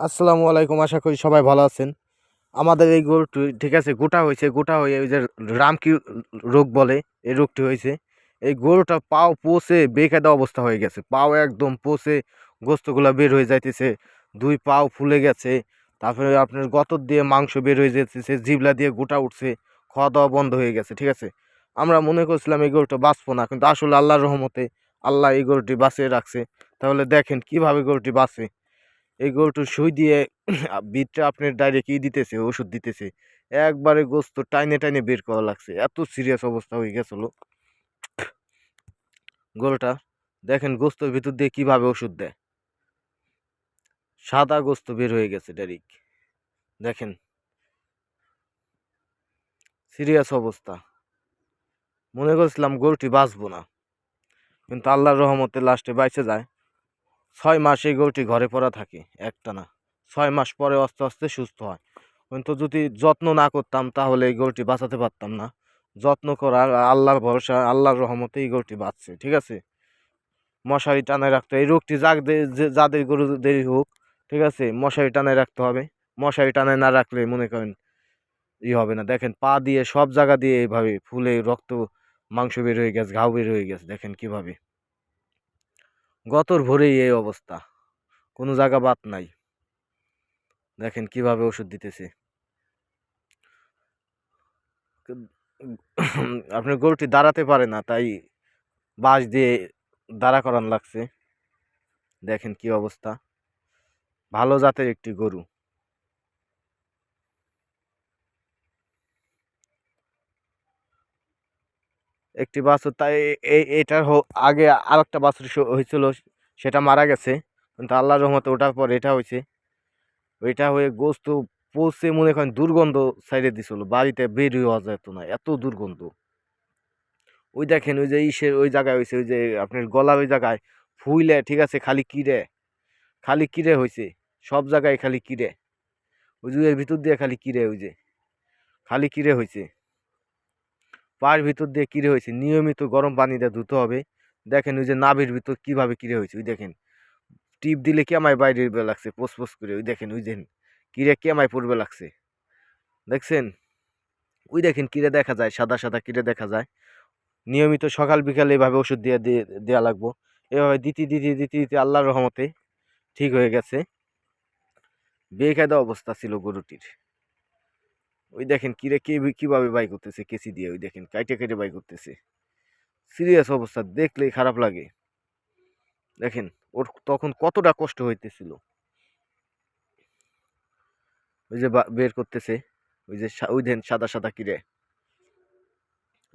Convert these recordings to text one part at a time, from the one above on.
আসসালামু আলাইকুম, আশা করি সবাই ভালো আছেন। আমাদের এই গরুটি, ঠিক আছে, গোটা হয়েছে, গোটা হয়ে ওই যে রামকি রোগ বলে, এই রোগটি হয়েছে। এই গরুটা পাও পচে বেকায়দা অবস্থা হয়ে গেছে। পাও একদম পচে, গোস্তগুলো বের হয়ে যাইতেছে, দুই পাও ফুলে গেছে, তারপরে আপনার গতর দিয়ে মাংস বের হয়ে যেতেছে জিবলা দিয়ে গোটা উঠছে খাওয়া দাওয়া বন্ধ হয়ে গেছে, ঠিক আছে? আমরা মনে করছিলাম এই গরুটা বাঁচবো না, কিন্তু আসলে আল্লাহর রহমতে আল্লাহ এই গরুটি বাঁচিয়ে রাখছে। তাহলে দেখেন কীভাবে গরুটি বাঁচে। এই গরুটার সুই দিয়ে বিটটা আপনার ডাইরেক্ট ই দিতেছে, ওষুধ দিতেছে। একবারে গোস্ত টাইনে টাইনে বের করা লাগছে। এত সিরিয়াস অবস্থা হয়ে গেছিল গরুটা, দেখেন গোস্তর ভিতর দিয়ে কীভাবে ওষুধ দেয়। সাদা গোস্ত বের হয়ে গেছে ডাইরেক্ট দেখেন। সিরিয়াস অবস্থা। মনে করছিলাম গরুটি বাঁচবো না। কিন্তু আল্লাহর রহমতে লাস্টে বাইচে যায়। ছয় মাস এই গরুটি ঘরে পড়া থাকে, একটা না। ছয় মাস পরে আস্তে আস্তে সুস্থ হয়। কিন্তু যদি যত্ন না করতাম তাহলে এই গরুটি বাঁচাতে পারতাম না। যত্ন করার আল্লাহর ভরসা, আল্লাহর রহমতে এই গরুটি বাঁচছে, ঠিক আছে? মশারি টানায় রাখতে এই রোগটি যাক যাদের গরু দেরি হোক, ঠিক আছে? মশারি টানায় রাখতে হবে। মশারি টানায় না রাখলে মনে করেন ই হবে না। দেখেন, পা দিয়ে সব জায়গা দিয়ে এইভাবে ফুলে রক্ত, মাংস বের হয়ে গেছে, ঘাও বের হয়ে গেছে। দেখেন কীভাবে। গতর ভরেই এই অবস্থা। কোনো জায়গা বাদ নাই। দেখেন কীভাবে ওষুধ দিতেছে। আপনি গরুটি দাঁড়াতে পারে না, তাই বাঁশ দিয়ে দাঁড়া করান লাগছে। দেখেন কি অবস্থা। ভালো জাতের একটি গরু। একটি বাছুর। তাই এটার আগে আর একটা বাছুর হয়েছিল সেটা মারা গেছে। কিন্তু আল্লাহর রহমতে ওটার পর এটা হয়েছে ওইটা হয়ে গোস্ত পৌঁছে মনে করেন দুর্গন্ধ সাইডে দিছিল। বাড়িতে বের হওয়া যেত না, এত দুর্গন্ধ। ওই দেখেন, ওই যে ইসের ওই জায়গায় হয়েছে ওই যে আপনার গলা ওই জায়গায় ফুইলে, ঠিক আছে, খালি কিরে খালি কিরে হয়েছে সব জায়গায় খালি কিরে ওই যে ভিতর দিয়ে খালি কিরে ওই যে, খালি কিরে হয়েছে পায়ের ভিতর দিয়ে কিরে হয়েছে? নিয়মিত গরম পানি দিয়ে ধুতে হবে। দেখেন ওই যে নাভির ভিতর কীভাবে কিরে হয়েছে, ওই দেখেন। টিপ দিলে কেমায় বাইরে লাগছে? পোস পোস করে, ওই দেখেন ওই দেখেন। কিরে কেমায় পড়বে লাগছে? দেখছেন? ওই দেখেন কিরে দেখা যায়, সাদা সাদা কিরে দেখা যায়। নিয়মিত সকাল বিকালে এভাবে ওষুধ দিয়ে দিয়ে দেওয়া লাগবো। এভাবে দিতে দিতে দিতে দিতে আল্লাহর রহমতে ঠিক হয়ে গেছে। বেকায়দা অবস্থা ছিল গরুটির। ওই দেখেন কিরে কে কীভাবে বাই করতেছে, কেসি দিয়ে, ওই দেখেন কাইটে কেটে বাই করতেছে। সিরিয়াস অবস্থা দেখলেই খারাপ লাগে। দেখেন ওর তখন কতটা কষ্ট হইতেছিল। ওই যে বের করতেছে, ওই যে ওই দেন সাদা সাদা কিরে।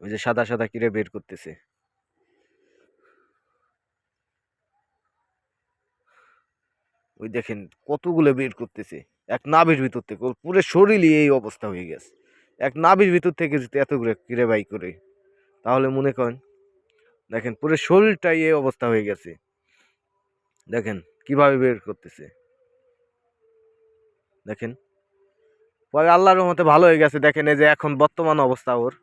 ওই যে সাদা সাদা কিরে বের করতেছে। ওই দেখেন কতগুলো বের করতেছে। এক নাভির ভিতর থেকে, ওর পুরো শরীরই এই অবস্থা হয়ে গেছে। এক নাভির ভিতর থেকে যদি এতগুলো কিরে বাই করে, তাহলে মনে করেন, দেখেন পুরো শরীরটাই এই অবস্থা হয়ে গেছে। দেখেন কীভাবে বের করতেছে। দেখেন, পরে আল্লাহর রহমতে ভালো হয়ে গেছে। দেখেন এই যে এখন বর্তমান অবস্থা ওর।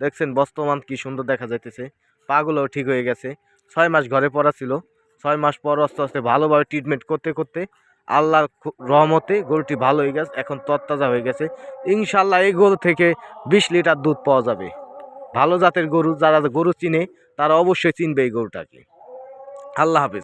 দেখছেন বর্তমান কি সুন্দর দেখা যাইতেছে। পাগুলোও ঠিক হয়ে গেছে। ছয় মাস ঘরে পড়া ছিল। ছয় মাস পর আস্তে আস্তে ভালোভাবে ট্রিটমেন্ট করতে করতে আল্লাহর রহমতে গরুটি ভালো হয়ে গেছে, এখন তত্তাজা হয়ে গেছে। ইনশাল্লাহ এই গরু থেকে বিশ লিটার দুধ পাওয়া যাবে। ভালো জাতের গরু, যারা গরু চিনে, তারা অবশ্যই চিনবে এই গরুটাকে। আল্লাহ হাফিজ।